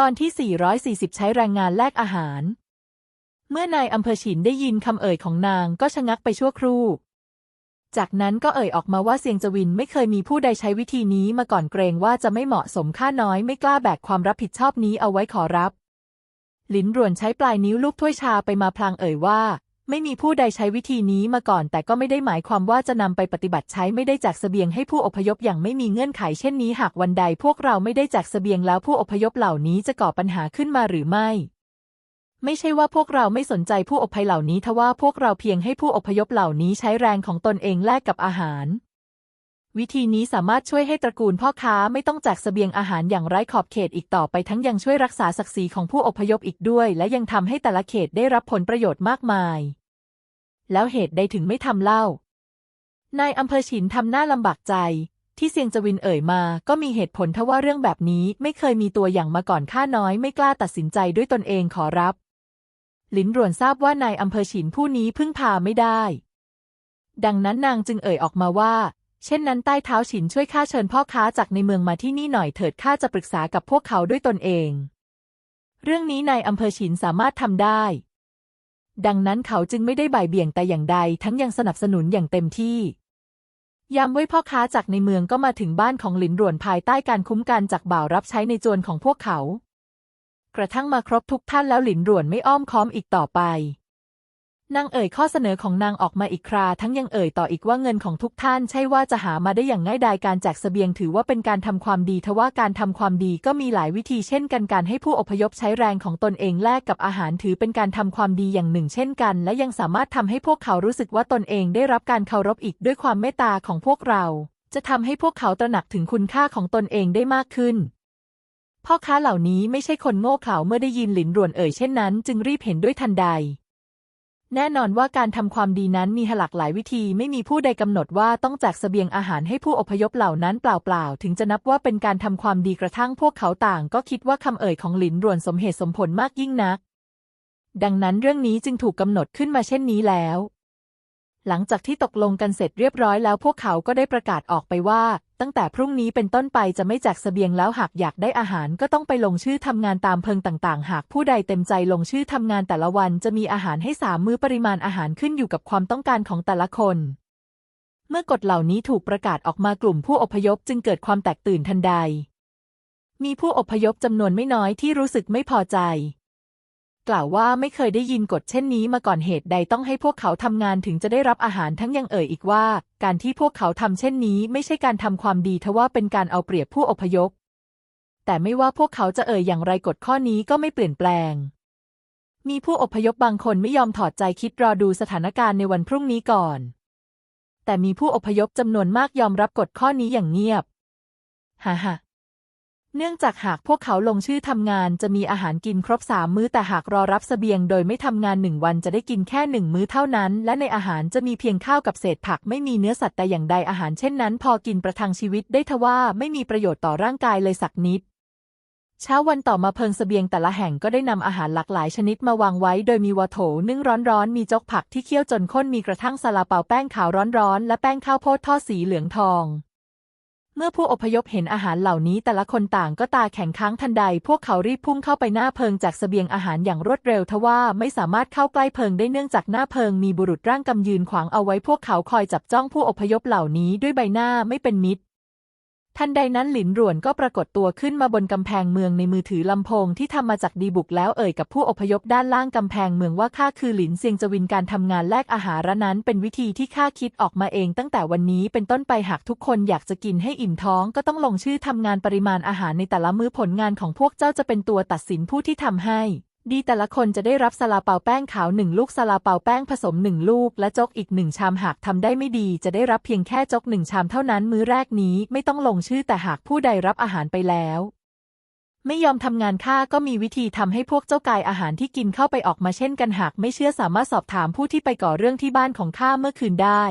ตอนที่ 440 ใช้แรงงานแลกอาหาร เมื่อนายอำเภอฉินได้ยินคำเอ่ยของนางก็ชะงักไปชั่วครู่ จากนั้นก็เอ่ยออกมาว่าเซียงจวินไม่เคยมีผู้ใดใช้วิธีนี้มาก่อนเกรงว่าจะไม่เหมาะสมค่าน้อยไม่กล้าแบกความรับผิดชอบนี้เอาไว้ขอรับ ลินรวนใช้ปลายนิ้วลูบถ้วยชาไปมาพลางเอ่ยว่า ไม่มีผู้ใดใช้วิธีนี้มาก่อน แต่ก็ไม่ได้หมายความว่าจะนำไปปฏิบัติใช้ไม่ได้แจกเสบียงให้ผู้อพยพอย่างไม่มีเงื่อนไขเช่นนี้หากวันใดพวกเราไม่ได้แจกเสบียงแล้วผู้อพยพเหล่านี้จะก่อปัญหาขึ้นมาหรือไม่ ไม่ใช่ว่าพวกเราไม่สนใจผู้อพยเหล่านี้ทว่าพวกเราเพียงให้ผู้อพยพเหล่านี้ใช้แรงของตนเองแลกกับอาหาร วิธีนี้สามารถช่วยให้ตระกูลพ่อค้าไม่ต้องแจกเสบียงอาหารอย่างไร้ขอบเขตอีกต่อไปทั้งยังช่วยรักษาศักดิ์ศรีของผู้อพยพอีกด้วย และยังทำให้แต่ละเขตได้รับผลประโยชน์มากมาย แล้วเหตุใดถึงไม่ทำเล่านายอำเภอฉินทำหน้าลำบากใจ ที่เซียงจวินเอ่ยมา ก็มีเหตุผลทว่าเรื่องแบบนี้ไม่เคยมีตัวอย่างมาก่อนข้าน้อยไม่กล้าตัดสินใจด้วยตนเองขอรับลินรวนทราบว่านายอำเภอฉินผู้นี้พึ่งพาไม่ได้ ดังนั้นนางจึงเอ่ยออกมาว่า เช่นนั้นใต้เท้าฉินช่วยข้าเชิญพ่อค้าจากในเมืองมาที่นี่หน่อยเถิดข้าจะปรึกษากับพวกเขาด้วยตนเอง เรื่องนี้นายอำเภอฉินสามารถทำได้ ดังนั้นเขาจึงไม่ได้บ่ายเบี่ยงแต่อย่างใด ทั้งยังสนับสนุนอย่างเต็มที่ยามไว้พ่อค้าจากในเมืองก็มาถึงบ้านของหลินหลวนภายใต้การคุ้มกันจากบ่าวรับใช้ในโจรของพวกเขา กระทั่งมาครบทุกท่านแล้วหลินหลวนไม่อ้อมค้อมอีกต่อไป นางเอ่ยข้อเสนอของนางออกมาอีกครา ทั้งยังเอ่ยต่ออีกว่าเงินของทุกท่านใช่ว่าจะหามาได้อย่างง่ายดายการแจกเสบียงถือว่าเป็นการทำความดีทว่าการทำความดีก็มีหลายวิธีเช่นกันการให้ผู้อพยพใช้แรงของตนเองแลกกับอาหารถือเป็นการทำความดีอย่างหนึ่งเช่นกัน และยังสามารถทำให้พวกเขารู้สึกว่าตนเองได้รับการเคารพอีกด้วยความเมตตาของพวกเรา จะทำให้พวกเขาตระหนักถึงคุณค่าของตนเองได้มากขึ้นพ่อค้าเหล่านี้ไม่ใช่คนโง่เขลาเมื่อได้ยินหลินรวนเอ่ยเช่นนั้น จึงรีบเห็นด้วยทันใด แน่นอนว่าการทำความดีนั้นมีหลากหลายวิธีไม่มีผู้ใดกำหนดว่าต้องแจกเสบียงอาหารให้ผู้อพยพเหล่านั้นเปล่าๆ ถึงจะนับว่าเป็นการทำความดีกระทั่งพวกเขาต่างก็คิดว่าคำเอ่ยของหลินรวนสมเหตุสมผลมากยิ่งนัก ดังนั้นเรื่องนี้จึงถูกกำหนดขึ้นมาเช่นนี้แล้ว หลังจากที่ตกลงกันเสร็จเรียบร้อยแล้วพวกเขาก็ได้ประกาศออกไปว่า ตั้งแต่พรุ่งนี้เป็นต้นไปจะไม่แจกเสบียงแล้วหากอยากได้อาหารก็ต้องไปลงชื่อทำงานตามเพิงต่างๆ หากผู้ใดเต็มใจลงชื่อทำงานแต่ละวันจะมีอาหารให้สามมื้อปริมาณอาหารขึ้นอยู่กับความต้องการของแต่ละคน เมื่อกฎเหล่านี้ถูกประกาศออกมากลุ่มผู้อพยพจึงเกิดความแตกตื่นทันใด มีผู้อพยพจำนวนไม่น้อยที่รู้สึกไม่พอใจ กล่าวว่าไม่เคยได้ยินกฎเช่นนี้มาก่อนเหตุใดต้องให้พวกเขาทำงานถึงจะได้รับอาหารทั้งยังเอ่ยอีกว่า การที่พวกเขาทำเช่นนี้ไม่ใช่การทำความดีทว่าเป็นการเอาเปรียบผู้อพยพ แต่ไม่ว่าพวกเขาจะเอ่ยอย่างไรกฎข้อนี้ก็ไม่เปลี่ยนแปลง มีผู้อพยพบางคนไม่ยอมถอดใจคิดรอดูสถานการณ์ในวันพรุ่งนี้ก่อน แต่มีผู้อพยพจำนวนมากยอมรับกฎข้อนี้อย่างเงียบ ฮ่าฮ่า เนื่องจากหากพวกเขาลงชื่อทำงานจะมีอาหารกินครบสามมื้อแต่หากรอรับเสบียงโดยไม่ทำงานหนึ่งวันจะได้กินแค่หนึ่งมื้อเท่านั้น และในอาหารจะมีเพียงข้าวกับเศษผักไม่มีเนื้อสัตว์แต่อย่างใดอาหารเช่นนั้น พอกินประทังชีวิตได้ทว่าไม่มีประโยชน์ต่อร่างกายเลยสักนิด เช้าวันต่อมาเพิงเสบียงแต่ละแห่งก็ได้นำอาหารหลากหลายชนิดมาวางไว้ โดยมีวาโถนึ่งร้อนๆมีจกผักที่เคี่ยวจนข้นมีกระทั่งซาลาเปาแป้งขาวร้อนๆและแป้งข้าวโพดทอดสีเหลืองทอง เมื่อผู้อพยพเห็นอาหารเหล่านี้แต่ละคนต่างก็ตาแข็งค้างทันใด พวกเขารีบพุ่งเข้าไปหน้าเพิงจากเสบียงอาหารอย่างรวดเร็วทว่าไม่สามารถเข้าใกล้เพิงได้เนื่องจากหน้าเพิงมีบุรุษร่างกำยืนขวางเอาไว้พวกเขาคอยจับจ้องผู้อพยพเหล่านี้ด้วยใบหน้าไม่เป็นมิตร ทันใดนั้นหลินหลวนก็ปรากฏตัวขึ้นมาบนกำแพงเมืองในมือถือลำโพงที่ทำมาจากดีบุกแล้วเอ่ยกับผู้อพยพด้านล่างกำแพงเมืองว่าข้าคือหลินเซียงจวินการทำงานแลกอาหารนั้น เป็นวิธีที่ข้าคิดออกมาเองตั้งแต่วันนี้เป็นต้นไปหากทุกคนอยากจะกินให้อิ่มท้อง ก็ต้องลงชื่อทำงานปริมาณอาหารในแต่ละมื้อผลงานของพวกเจ้าจะเป็นตัวตัดสินผู้ที่ทำให้ ดีแต่ละคนจะได้รับซาลาเปาแป้งขาวหนึ่งลูกซาลาเปาแป้งผสมหนึ่งลูก และจกอีกหนึ่งชามหากทำได้ไม่ดีจะได้รับเพียงแค่จกหนึ่งชามเท่านั้นมื้อแรกนี้ไม่ต้องลงชื่อแต่หากผู้ใดรับอาหารไปแล้ว ไม่ยอมทำงานข้าก็มีวิธีทำให้พวกเจ้ากายอาหารที่กินเข้าไปออกมาเช่นกันหากไม่เชื่อสามารถสอบถามผู้ที่ไปก่อเรื่องที่บ้านของข้าเมื่อคืนได้